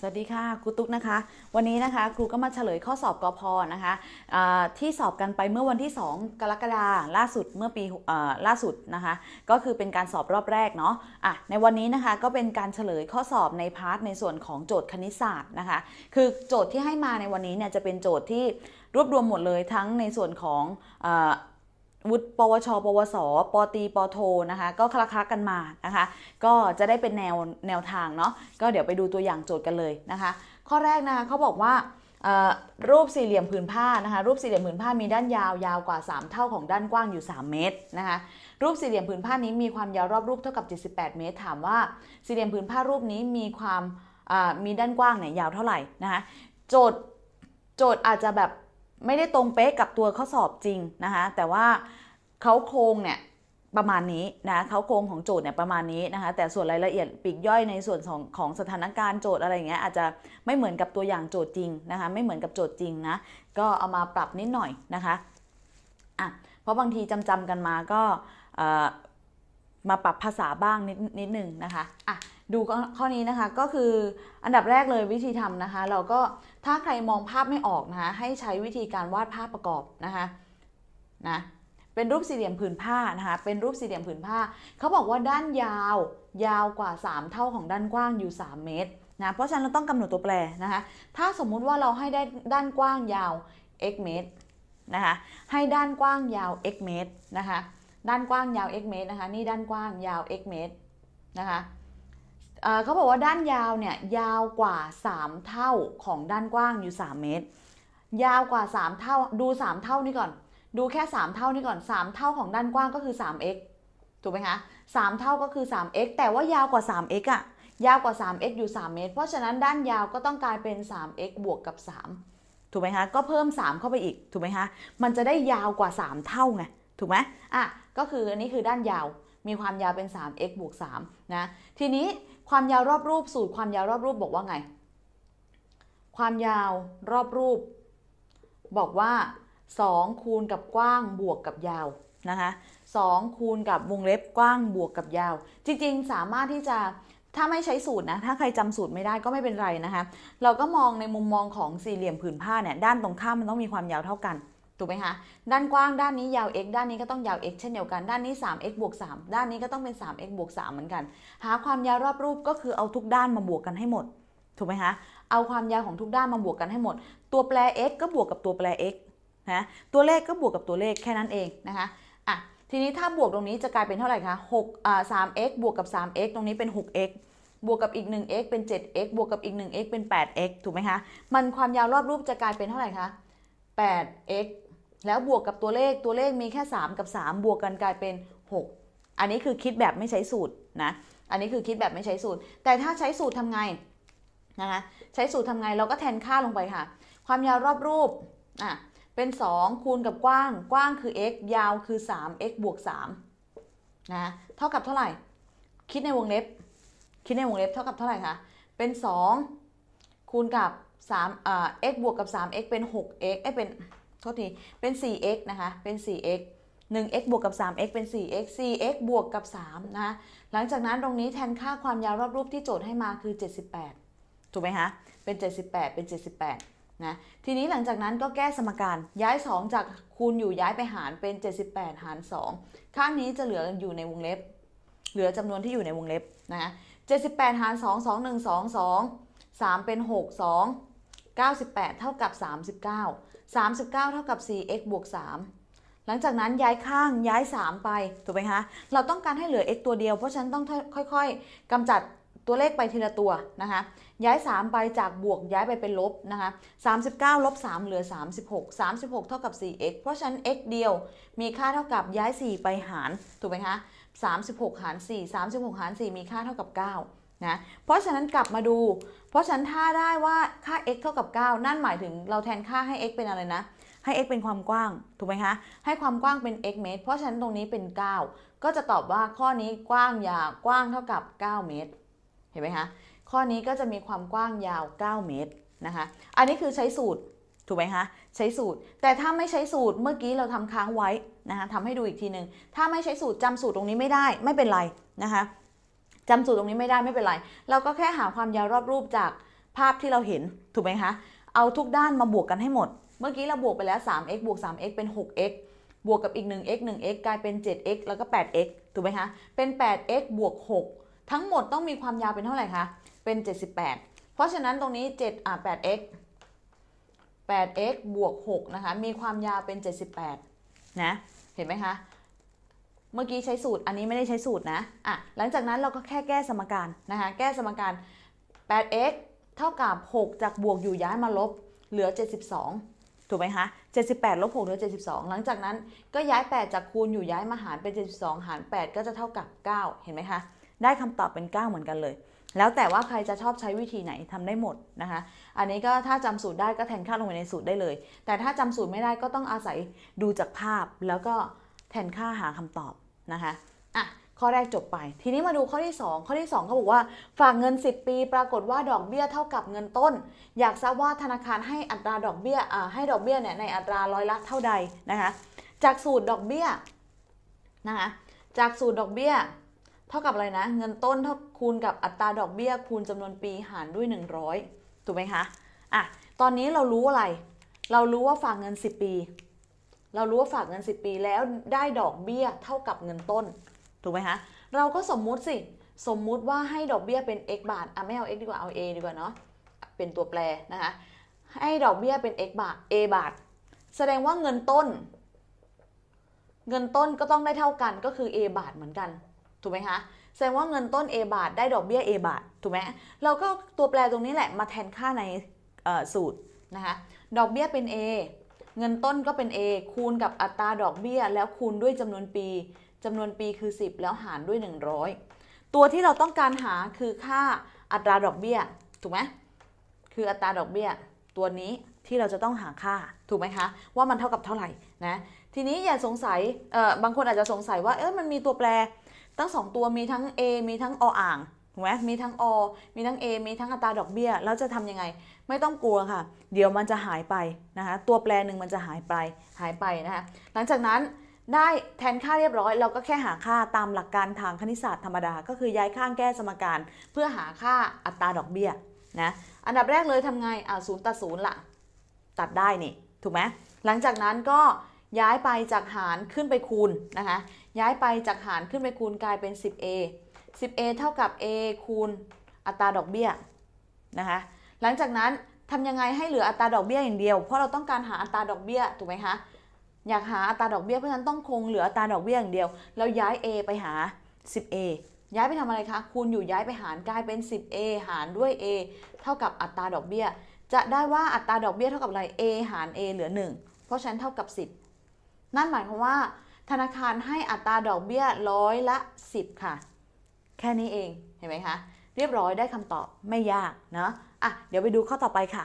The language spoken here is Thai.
สวัสดีค่ะครูตุ๊กนะคะ วันนี้นะคะครูก็มาเฉลยข้อสอบกพนะคะที่สอบกันไปเมื่อวันที่ 2 กรกฎาคมล่าสุดเมื่อปีอล่าสุดนะคะ ก็คือเป็นการสอบรอบแรกเนาะอะในวันนี้นะคะก็เป็นการเฉลยข้อสอบในพาร์ทในส่วนของโจทย์คณิตศาสตร์นะคะ คือโจทย์ที่ให้มาในวันนี้เนี่ยจะเป็นโจทย์ที่รวบรวมหมดเลยทั้งในส่วนของ วุฒิปวช ปวส ปตีปโทนะคะ ก็คละคละกันมานะคะ ก็จะได้เป็นแนวแนวทางเนาะ ก็เดี๋ยวไปดูตัวอย่างโจทย์กันเลยนะคะ ข้อแรกนะคะเขาบอกว่ารูปสี่เหลี่ยมผืนผ้านะคะ รูปสี่เหลี่ยมผืนผ้ามีด้านยาวยาวกว่า 3 เท่าของด้านกว้างอยู่ 3 เมตรนะคะ รูปสี่เหลี่ยมผืนผ้านี้มีความยาวรอบรูปเท่ากับ 78 เมตร ถามว่าสี่เหลี่ยมผืนผ้ารูปนี้มีความมีด้านกว้างเนี่ยยาวเท่าไหร่นะคะ โจทย์โจทย์อาจจะแบบ ไม่ได้ตรงเป๊ะกับตัวข้อสอบจริงนะคะแต่ว่าเขาโครงเนี่ยประมาณนี้นะเขาโครงของโจทย์เนี่ยประมาณนี้นะคะแต่ส่วนรายละเอียดปีกย่อยในส่วนของของสถานการณ์โจทย์อะไรอย่างเงี้ยอาจจะไม่เหมือนกับตัวอย่างโจทย์จริงนะคะไม่เหมือนกับโจทย์จริงนะก็เอามาปรับนิดหน่อยนะคะอะเพราะบางทีจำจำๆกันมาก็เมาปรับภาษาบ้างนิดนิดหนึ่งนะคะอะดูข้อนี้นะคะก็คืออันดับแรกเลยวิธีทำนะคะ เราก็ถ้าใครมองภาพไม่ออกนะคะให้ใช้วิธีการวาดภาพประกอบนะคะนะเป็นรูปสี่เหลี่ยมผืนผ้านะคะเป็นรูปสี่เหลี่ยมผืนผ้าเขาบอกว่าด้านยาว ยาวกว่า 3 เท่าของด้านกว้างอยู่ 3 เมตรนะเพราะฉะนั้นเราต้องกำหนดตัวแปรนะคะถ้าสมมุติว่าเราให้ได้ด้านกว้างยาว x เมตรนะคะให้ด้านกว้างยาว x เมตรนะคะ ด้านกว้างยาว x เมตรนะคะ นี่ด้านกว้างยาว x เมตรนะคะเเขาบอกว่าด้านยาวเนี่ยยาวกว่า 3 เท่าของด้านกว้างอยู่ 3 เมตร ยาวกว่า 3 เท่าดู 3 เท่านี่ก่อน ดูแค่ 3 เท่านี่ก่อน 3 เท่าของด้านกว้างก็คือ 3x ถูกไหมคะ3เท่าก็คือ 3x แต่ว่ายาวกว่า 3x อะยาวกว่า 3x อยู่ 3 เมตร เพราะฉะนั้นด้านยาวก็ต้องกลายเป็น 3x บวกกับ 3 ถูกไหมคะ ก็เพิ่ม 3 เข้าไปอีก ถูกไหมคะ มันจะได้ยาวกว่า 3 เท่าไง ถูกไหมอะ ก็คืออันนี้คือด้านยาว มีความยาวเป็น 3x บวก3นะ ทีนี้ความยาวรอบรูปสูตรความยาวรอบรูปบอกว่าไง ความยาวรอบรูป บอกว่า 2 คูณกับกว้างบวกกับยาวนะคะ2คูณกับวงเล็บกว้างบวกกับยาว จริงๆ สามารถที่จะถ้าไม่ใช้สูตรนะ ถ้าใครจำสูตรไม่ได้ก็ไม่เป็นไรนะคะ เราก็มองในมุมมองของสี่เหลี่ยมผืนผ้าเนี่ย ด้านตรงข้ามมันต้องมีความยาวเท่ากัน ถูกไหมคะด้านกว้างด้านนี้ยาว x ด้านนี้ก็ต้องยาว x เช่นเดียวกันด้านนี้ 3x บวก3ด้านนี้ก็ต้องเป็น 3x บวก3เหมือนกัน หาความยาวรอบรูปก็คือเอาทุกด้านมาบวกกันให้หมด ถูกไหมคะเอาความยาวของทุกด้านมาบวกกันให้หมด ตัวแปร x ก็บวกกับตัวแปร x นะตัวเลขก็บวกกับตัวเลขแค่นั้นเองนะคะอะทีนี้ถ้าบวกตรงนี้จะกลายเป็นเท่าไหร่คะ6อ่า 3x บวกกับ 3x ตรงนี้เป็น 6x บวกกับอีก 1x เป็น 7x บวกกับอีก 1x เป็น 8x ถูกไหมคะ มันความยาวรอบรูปจะกลายเป็นเท่าไหร่คะ 8x แล้วบวกกับตัวเลขตัวเลขมีแค่ 3 กับ 3 บวกกันกลายเป็น 6 อันนี้คือคิดแบบไม่ใช้สูตรนะอันนี้คือคิดแบบไม่ใช้สูตร แต่ถ้าใช้สูตรทำไงนะคะใช้สูตรทำไงเราก็แทนค่าลงไปค่ะ ความยาวรอบรูปอะเป็น 2 คูณกับกว้าง กว้างคือ x ยาวคือ 3x บวก3นะเท่ากับเท่าไหร่ คิดในวงเล็บ คิดในวงเล็บเท่ากับเท่าไหร่คะเป็น 2 คูณกับ3อ่า x บวกกับ 3x เป็น 6x เอ้เป็น โทษทีเป็น 4x นะคะเป็น 4x 1x บวกกับ 3x เป็น 4x 4x บวกกับ3นะหลังจากนั้นตรงนี้แทนค่าความยาวรอบรูปที่โจทย์ให้มาคือ 78 ถูกไหมคะเป็น 78 เป็น 78นะทีนี้หลังจากนั้นก็แก้สมการย้าย 2 จากคูณอยู่ย้ายไปหารเป็น 78 หาร 2 ข้างนี้จะเหลืออยู่ในวงเล็บ เหลือจำนวนที่อยู่ในวงเล็บนะ78 หาร 2 2 1 2 2 3 เป็น 6 2 98 เท่ากับ 39 39 เท่ากับ 4x บวก 3 หลังจากนั้นย้ายข้างย้าย 3 ไป ถูกไหมคะ เราต้องการให้เหลือ x ตัวเดียว เพราะฉะนั้นต้องค่อยๆกำจัดตัวเลขไปทีละตัวนะคะ ย้าย 3 ไปจากบวกย้ายไปเป็นลบนะคะ39 ลบ 3 เหลือ 36 36 เท่ากับ 4x เพราะฉะนั้น x เดียวมีค่าเท่ากับย้าย 4 ไปหาร ถูกไหมคะ36 หาร 4 36 หาร 4 มีค่าเท่ากับ 9 นะเพราะฉะนั้นกลับมาดู เพราะฉะนั้นถ้าได้ว่าค่า x เท่ากับ 9 นั่นหมายถึงเราแทนค่าให้ x เป็นอะไรนะ ให้ x เป็นความกว้าง ถูกไหมคะ ให้ความกว้างเป็น x เมตร เพราะฉะนั้นตรงนี้เป็น 9 ก็จะตอบว่าข้อนี้กว้างยาวกว้างเท่ากับ 9 เมตร เห็นไหมคะ ข้อนี้ก็จะมีความกว้างยาว 9 เมตรนะคะ อันนี้คือใช้สูตร ถูกไหมคะ ใช้สูตร แต่ถ้าไม่ใช้สูตร เมื่อกี้เราทำค้างไว้นะคะทำให้ดูอีกทีหนึ่งถ้าไม่ใช้สูตรจำสูตรตรงนี้ไม่ได้ ไม่เป็นไรนะคะ จำสูตรตรงนี้ไม่ได้ไม่เป็นไร เราก็แค่หาความยาวรอบรูปจากภาพที่เราเห็นถูกไหมคะ เอาทุกด้านมาบวกกันให้หมด เมื่อกี้เราบวกไปแล้ว 3x บวก 3x เป็น 6x บวกกับอีก 1x 1x กลายเป็น 7x แล้วก็ 8x ถูกไหมคะ เป็น 8x บวก 6 ทั้งหมดต้องมีความยาวเป็นเท่าไหร่คะ เป็น 78 เพราะฉะนั้นตรงนี้7อะ 8x 8x บวก 6 นะคะ มีความยาวเป็น 78 นะ เห็นไหมคะ เมื่อกี้ใช้สูตร อันนี้ไม่ได้ใช้สูตรนะอะหลังจากนั้นเราก็แค่แก้สมการนะคะ แก้สมการ 8x เท่ากับ 6 จากบวกอยู่ย้ายมาลบ เหลือ 72 ถูกไหมคะ 78 ลบ 6 เหลือ 72 หลังจากนั้นก็ย้าย 8 จากคูณอยู่ย้ายมาหารเป็น 72 หาร 8 ก็จะเท่ากับ 9 เห็นไหมคะ ได้คำตอบเป็น 9 เหมือนกันเลย แล้วแต่ว่าใครจะชอบใช้วิธีไหนทำได้หมดนะคะ อันนี้ก็ถ้าจำสูตรได้ก็แทนค่าลงไปในสูตรได้เลย แต่ถ้าจำสูตรไม่ได้ก็ต้องอาศัยดูจากภาพแล้วก็ แทนค่าหาคำตอบนะคะอะข้อแรกจบไป ทีนี้มาดูข้อที่ 2 ข้อที่ 2 เขาบอกว่า ฝากเงิน 10 ปี ปรากฏว่าดอกเบี้ยเท่ากับเงินต้น อยากทราบว่าธนาคารให้อัตราดอกเบี้ยอ่าให้ดอกเบี้ยเนี่ยในอัตราร้อยละเท่าใดนะคะจากสูตรดอกเบี้ยนะคะจากสูตรดอกเบี้ย เท่ากับอะไรนะ เงินต้นเท่าคูณกับอัตราดอกเบี้ย คูณจำนวนปีหารด้วย 100 ถูกไหมคะอะตอนนี้เรารู้อะไร เรารู้ว่าฝากเงิน 10 ปี เรารู้ว่าฝากเงิน 10 ปีแล้วได้ดอกเบี้ยเท่ากับเงินต้น ถูกไหมคะ เราก็สมมุติสิ สมมุติว่าให้ดอกเบี้ยเป็น x บาท อะไม่เอา x ดีกว่าเอา a ดีกว่าเนาะ เป็นตัวแปรนะคะ ให้ดอกเบี้ยเป็น x บาท a บาท แสดงว่าเงินต้น เงินต้นก็ต้องได้เท่ากันก็คือ a บาทเหมือนกัน ถูกไหมคะ แสดงว่าเงินต้น a บาท ได้ดอกเบี้ย a บาท ถูกไหมเราก็ตัวแปรตรงนี้แหละมาแทนค่าในสูตรนะคะ ดอกเบี้ยเป็น a เงินต้นก็เป็น a คูณกับอัตราดอกเบี้ย แล้วคูณด้วยจำนวนปีจำนวนปีคือ 10 แล้วหารด้วย 100 ตัวที่เราต้องการหาคือค่าอัตราดอกเบี้ย ถูกไหมคืออัตราดอกเบี้ย ตัวนี้ที่เราจะต้องหาค่าถูกไหมคะ ว่ามันเท่ากับเท่าไหร่นะทีนี้อย่าสงสัยเอ่อบางคนอาจจะสงสัยว่าเออมันมีตัวแปร ตั้งสองตัวมีทั้ง A มีทั้งออ่าง ถูกไหมมีทั้งอมีทั้ง A มีทั้งอัตราดอกเบี้ย แล้วจะทำยังไง ไม่ต้องกลัวค่ะ เดี๋ยวมันจะหายไปนะคะ ตัวแปรหนึ่งมันจะหายไป หายไปนะคะ หลังจากนั้นได้แทนค่าเรียบร้อย เราก็แค่หาค่าตามหลักการทางคณิตศาสตร์ธรรมดา ก็คือย้ายข้างแก้สมการ เพื่อหาค่าอัตราดอกเบี้ยนะ อันดับแรกเลยทำไง อ่าศูนย์ตัดศูนย์ละตัดได้นี่ ถูกไหมหลังจากนั้นก็ย้ายไปจากหารขึ้นไปคูณนะคะ ย้ายไปจากหารขึ้นไปคูณกลายเป็น 10a 10a เท่ากับ a คูณอัตราดอกเบี้ยนะคะ หลังจากนั้นทำยังไงให้เหลืออัตราดอกเบี้ยอย่างเดียว เพราะเราต้องการหาอัตราดอกเบี้ยถูกไหมคะ อยากหาอัตราดอกเบี้ยเพราะฉะนั้นต้องคงเหลืออัตราดอกเบี้ยอย่างเดียวแล้วย้าย a ไปหา 10a ย้ายไปทำอะไรคะ คูณอยู่ย้ายไปหารกลายเป็น 10a หารด้วย a เท่ากับอัตราดอกเบี้ย จะได้ว่าอัตราดอกเบี้ยเท่ากับอะไร a หาร a เหลือ 1 เพราะฉะนั้นเท่ากับ 10 นั่นหมายความว่า ธนาคารให้อัตราดอกเบี้ยร้อยละ 10 ค่ะ แค่นี้เองเห็นไหมคะ เรียบร้อยได้คำตอบไม่ยากเนาะอะเดี๋ยวไปดูข้อต่อไปค่ะ